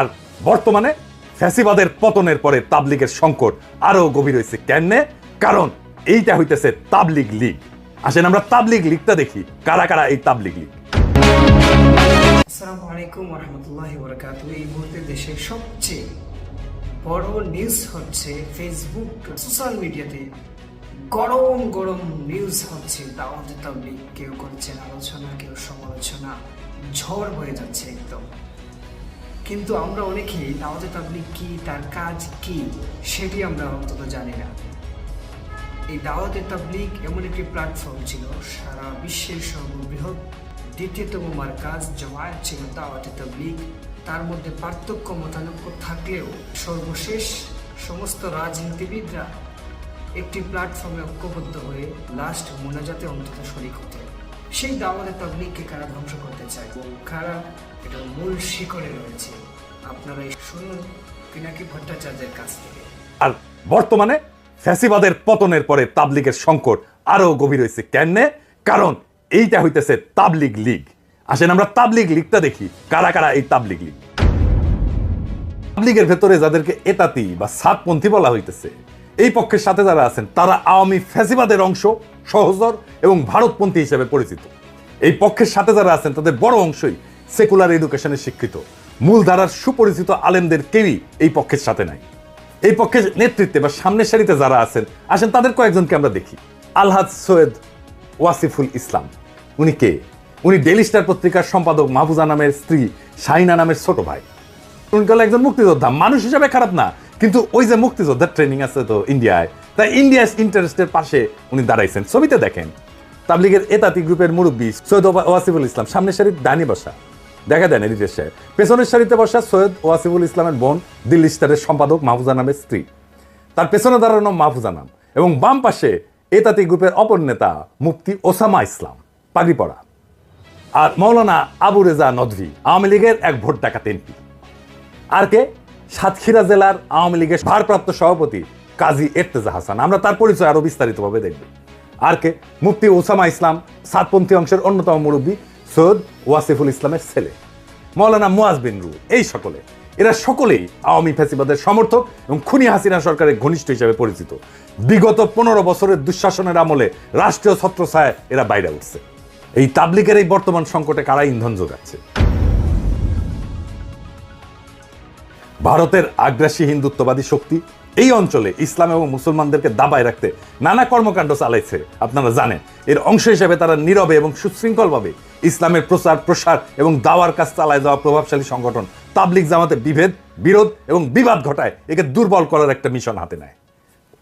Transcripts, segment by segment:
আর বর্তমানে ফ্যাসিবাদের পতনের পরে তাবলিগের সংকট আরও গভীর হয়েছে কেন কারণ এইটা হইতেছে তাবলিগ লীগ। আসেন আমরা তাবলিগ লীগটা দেখি। কারা কারা এই তাবলিগ লীগ? আসসালামু আলাইকুম বরকাত এই মুহূর্তে দেশের সবচেয়ে বড় নিউজ হচ্ছে ফেসবুক সোশ্যাল মিডিয়াতে গরম গরম নিউজ হচ্ছে। দাওয়াত তাবলিগ কেউ করছেন আলোচনা কেউ সমালোচনা, ঝড় হয়ে যাচ্ছে একদম। কিন্তু আমরা অনেকেই দাওয়াত তাবলিগ কি, তার কাজ কি, সেটি আমরা অন্তত জানি না। এই দাওয়াতে তাবলিগ এমন একটি প্ল্যাটফর্ম ছিল, সারা বিশ্বের সর্ববৃহৎ দ্বিতীয়তম মার্কাজ জমায়েত ছিল দাওয়াতে তাবলিগ। তার মধ্যে পার্থক্য মতানক্য থাকলেও সর্বশেষ সমস্ত রাজনীতিবিদরা একটি প্ল্যাটফর্মে ঐক্যবদ্ধ হয়ে লাস্ট মোনাজাতে অন্তত শরিক হতে সেই দাওয়াতে তাবলিগকে কারা ধ্বংস করতে চায়? কারা এটার মূল শিকড়ে রয়েছে। আপনারা শুনুন পিনাকি ভট্টাচার্যের কাছ থেকে। আর বর্তমানে ফ্যাসিবাদের পতনের পরে তাবলিগের সংকট আরও গভীর হয়েছে কেন কারণ এইটা হইতেছে তাবলিগ লীগ। আসেন আমরা তাবলিগ লীগটা দেখি। কারা কারা এই তাবলিগ লীগ? তাবলিগের ভেতরে যাদেরকে এতাতি বা সাতপন্থী বলা হইতেছে, এই পক্ষের সাথে যারা আছেন, তারা আওয়ামী ফ্যাসিবাদের অংশ সহজর এবং ভারতপন্থী হিসেবে পরিচিত। এই পক্ষের সাথে যারা আছেন, তাদের বড় অংশই সেকুলার এডুকেশনে শিক্ষিত। মূলধারার সুপরিচিত আলেমদের কেউই এই পক্ষের সাথে নাই। এই পক্ষের নেতৃত্বে বা সামনের সারিতে যারা আছেন, আসেন তাদের কয়েকজনকে আমরা দেখি। আলহাজ সৈয়দ ওয়াসিফুল ইসলাম। উনি কে? উনি ডেলি স্টার পত্রিকার সম্পাদক মাহফুজা নামের স্ত্রী শাহিনা নামের ছোট ভাই। উনি হলো একজন মুক্তিযোদ্ধা। মানুষ হিসাবে খারাপ না, কিন্তু ওই যে মুক্তিযোদ্ধার ট্রেনিং আছে তো ইন্ডিয়ায়, তাই ইন্ডিয়া ইন্টারেস্টের পাশে উনি দাঁড়াইছেন। ছবিতে দেখেন। তাবলিগের এতাতি গ্রুপের মুরব্বী সৈয়দ ওয়া- ওয়াসিফুল ইসলাম, সামনের সারির ডানি বসা। দেখা দেন এডিটের সাহেব পেছনের সারিতে বসা সৈয়দ ওয়াসিফুল ইসলামের বোন, দিল্লি স্টারের সম্পাদক মাহফুজা নামের স্ত্রী। তার পেছনে দাঁড়ানো মাহফুজা নাম এবং বাম পাশে এতাতি গ্রুপের অপর নেতা মুফতি ওসামা ইসলাম পাগড়ি পড়া আর মৌলানা আবু রেজা নদভি, আওয়ামী লীগের এক ভোট ডাকাত এমপি। আর কে? সাতক্ষীরা জেলার আওয়ামী লীগের ভারপ্রাপ্ত সভাপতি কাজী এর্তেজা হাসান। আমরা তার পরিচয় আরও বিস্তারিতভাবে দেখব। আর কে? মুফতি ওসামা ইসলাম, সাতপন্থী অংশের অন্যতম মুরব্বী সৈয়দ ওয়াসিফুল ইসলামের ছেলে। মৌলানা মুয়াজ বিন রু এই সকলে। এরা সকলেই আওয়ামী ফ্যাসিবাদের সমর্থক এবং খুনি হাসিনা সরকারের ঘনিষ্ঠ হিসেবে পরিচিত। বিগত পনেরো বছরের দুঃশাসনের আমলে রাষ্ট্রীয় ছত্রছায় এরা বাইরে উঠছে। এই তাবলিগের এই বর্তমান সংকটে কারা ইন্ধন যোগাচ্ছে? ভারতের আগ্রাসী হিন্দুত্ববাদী শক্তি এই অঞ্চলে ইসলাম এবং মুসলমানদেরকে দাবায় রাখতে নানা কর্মকাণ্ড চালাইছে। আপনারা জানেন, এর অংশ হিসেবে তারা নীরবে এবং সুশৃঙ্খলভাবে ইসলামের প্রচার, প্রসার এবং দাওয়ার কাজ চালায় যাওয়া প্রভাবশালী সংগঠন। তাবলিগ জামাতে বিভেদ, বিরোধ এবং বিবাদ ঘটায়, একে দুর্বল করার একটা মিশন হাতে নেয়।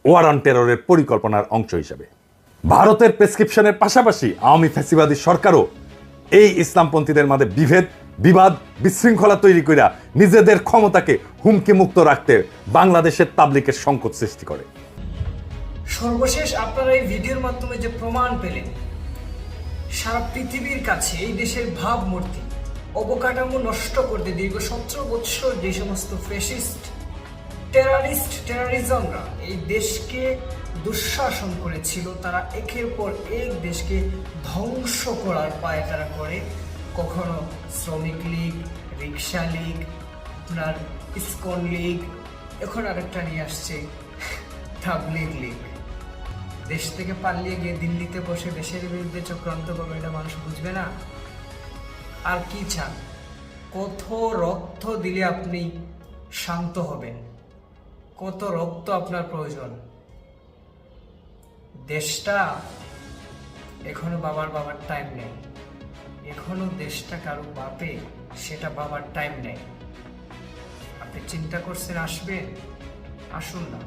ওয়ার অন টেররের পরিকল্পনার অংশ হিসেবে। ভারতের প্রেসক্রিপশনের পাশাপাশি আওয়ামী ফ্যাসিবাদী সরকারও এই ইসলামপন্থীদের মাঝে বিভেদ, বিবাদ, বিশৃঙ্খলা তৈরি কইরা নিজেদের ক্ষমতাকে হুমকি মুক্ত রাখতে বাংলাদেশের তাবলিকের সংকট সৃষ্টি করে। সর্বশেষ আপনারা এই ভিডিওর মাধ্যমে যে প্রমাণ পেলেন সারা পৃথিবীর কাছে এই দেশের ভাবমূর্তি, অবকাঠামো নষ্ট করতে দীর্ঘ সতেরো বছর যে সমস্ত ফেসিস্ট টেরারিস্ট টেরারিজমরা এই দেশকে দুঃশাসন করেছিল, তারা একের পর এক দেশকে ধ্বংস করার পায় তারা করে। কখনো শ্রমিক লীগ, রিক্সা লীগ, আপনার ইস্কন লীগ, এখন আরেকটা নিয়ে আসছে, তাবলিগ লীগ। দেশ থেকে পালিয়ে গিয়ে দিল্লিতে বসে দেশের বিরুদ্ধে চক্রান্ত করবে এটা মানুষ বুঝবে না। আর কি চান? কত রক্ত দিলে আপনি শান্ত হবেন? কত রক্ত আপনার প্রয়োজন? দেশটা এখনও বাবার বাবার টাইম নেই। এখনও দেশটা কারও বাপে, সেটা বাবার টাইম নেই। আপনি চিন্তা করছেন আসবেন? আসুন না।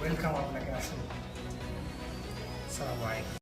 ওয়েলকাম আপনাকে, আসুন। Assalamualaikum.